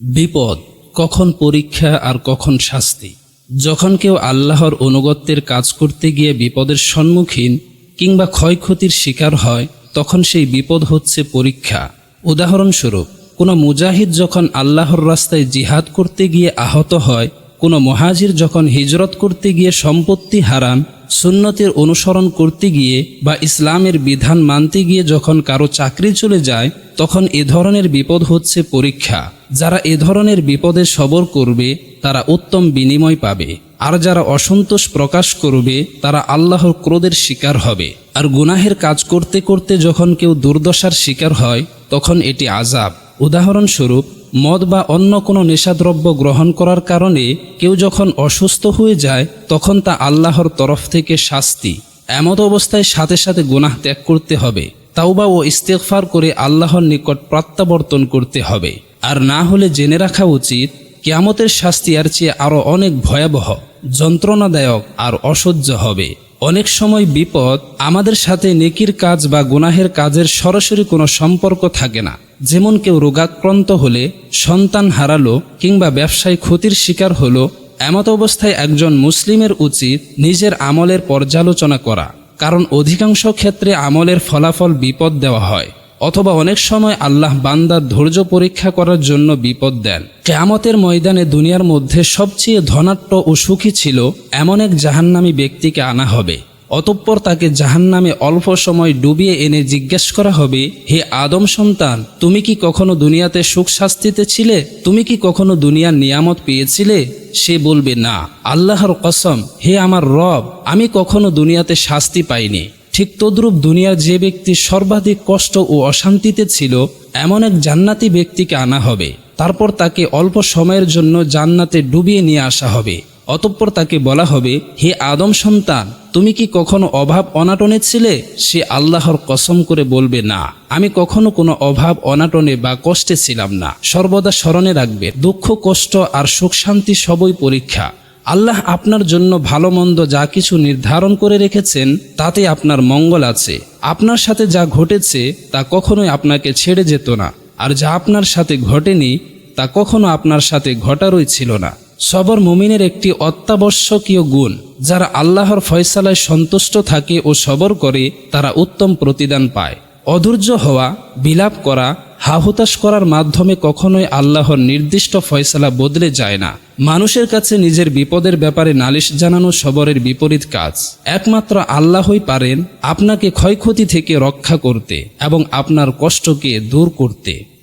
বিপদ, কখন পরীক্ষা আর কখন শাস্তি। যখন কেউ আল্লাহর অনুগত্যের কাজ করতে গিয়ে বিপদের সম্মুখীন কিংবা ক্ষয়ক্ষতির শিকার হয়, তখন সেই বিপদ হচ্ছে পরীক্ষা। উদাহরণস্বরূপ, কোনো মুজাহিদ যখন আল্লাহর রাস্তায় জিহাদ করতে গিয়ে আহত হয়, কোনো মহাজির যখন হিজরত করতে গিয়ে সম্পত্তি হারান সুন্নতের অনুসরণ করতে গিয়ে বা ইসলামের বিধান মানতে গিয়ে যখন কারও চাকরি চলে যায়, তখন এ ধরনের বিপদ হচ্ছে পরীক্ষা। যারা এ ধরনের বিপদে সবর করবে, তারা উত্তম বিনিময় পাবে। আর যারা অসন্তোষ প্রকাশ করবে, তারা আল্লাহর ক্রোধের শিকার হবে। আর গুনাহের কাজ করতে করতে যখন কেউ দুর্দশার শিকার হয়, তখন এটি আজাব উদাহরণস্বরূপ মদ বা অন্য কোনো নেশাদ্রব্য গ্রহণ করার কারণে কেউ যখন অসুস্থ হয়ে যায়, তখন তা আল্লাহর তরফ থেকে শাস্তি। এমত অবস্থায় সাথে সাথে গুনাহ ত্যাগ করতে হবে। তাওবা ও ইস্তেকফার করে আল্লাহর নিকট প্রত্যাবর্তন করতে হবে। আর না হলে জেনে রাখা উচিত, কেয়ামতের শাস্তি আর চেয়ে আরও অনেক ভয়াবহ, যন্ত্রণাদায়ক আর অসহ্য হবে। অনেক সময় বিপদ আমাদের সাথে নেকির কাজ বা গুনাহের কাজের সরাসরি কোনো সম্পর্ক থাকে না। যেমন কেউ রোগাক্রান্ত হলে সন্তান হারালো কিংবা ব্যবসায় ক্ষতির শিকার হলো, এমত অবস্থায় একজন মুসলিমের উচিত নিজের আমলের পর্যালোচনা করা। কারণ অধিকাংশ ক্ষেত্রে আমলের ফলাফল বিপদ দেওয়া হয়, অথবা অনেক সময় আল্লাহ বান্দার ধৈর্য পরীক্ষা করার জন্য বিপদ দেন। কেয়ামতের ময়দানে দুনিয়ার মধ্যে সবচেয়ে ধনাট্য ও সুখী ছিল এমন এক জাহান্নামী ব্যক্তিকে আনা হবে। অতঃপর তাকে জাহান্নামে অল্প সময় ডুবিয়ে এনে জিজ্ঞেস করা হবে, হে আদম সন্তান, তুমি কি কখনো দুনিয়াতে সুখ শাস্তিতে ছিলে? তুমি কি কখনো দুনিয়ার নিয়ামত পেয়েছিলে? সে বলবে, না, আল্লাহর কসম, হে আমার রব, আমি কখনো দুনিয়াতে শাস্তি পাইনি। ঠিক তদ্রূপ দুনিয়ার যে ব্যক্তি সর্বাধিক কষ্ট ও অশান্তিতে ছিল, এমন এক জান্নাতি ব্যক্তিকে আনা হবে। তারপর তাকে অল্প সময়ের জন্য জান্নাতে ডুবিয়ে নিয়ে আসা হবে। অতঃপর তাকে বলা হবে, হে আদম সন্তান, তুমি কি কখনো অভাব অনাটনে ছিলে? সে আল্লাহর কসম করে বলবে, না, আমি কখনো কোনো অভাব অনাটনে বা কষ্টে ছিলাম না। সর্বদা স্মরণে রাখবে, দুঃখ, কষ্ট আর সুখ শান্তি সবই পরীক্ষা। আল্লাহ আপনার জন্য ভালো মন্দ যা কিছু নির্ধারণ করে রেখেছেন, তাতে আপনার মঙ্গল আছে। আপনার সাথে যা ঘটেছে, তা কখনোই আপনাকে ছেড়ে যেত না। আর যা আপনার সাথে ঘটেনি, তা কখনো আপনার সাথে ঘটারই ছিল না। সবর মুমিনের একটি অত্যাবশ্যকীয় গুণ, যারা আল্লাহর ফয়সালায় সন্তুষ্ট থাকে ও সবর করে, তারা উত্তম প্রতিদান পায়। অধৈর্য হওয়া, বিলাপ করা, হাহুতাশ করার মাধ্যমে কখনোই আল্লাহর নির্দিষ্ট ফয়সালা বদলে যায় না। মানুষের কাছে নিজের বিপদের ব্যাপারে নালিশ জানানো সবরের বিপরীত কাজ। একমাত্র আল্লাহই পারেন আপনাকে ক্ষয়ক্ষতি থেকে রক্ষা করতে এবং আপনার কষ্টকে দূর করতে।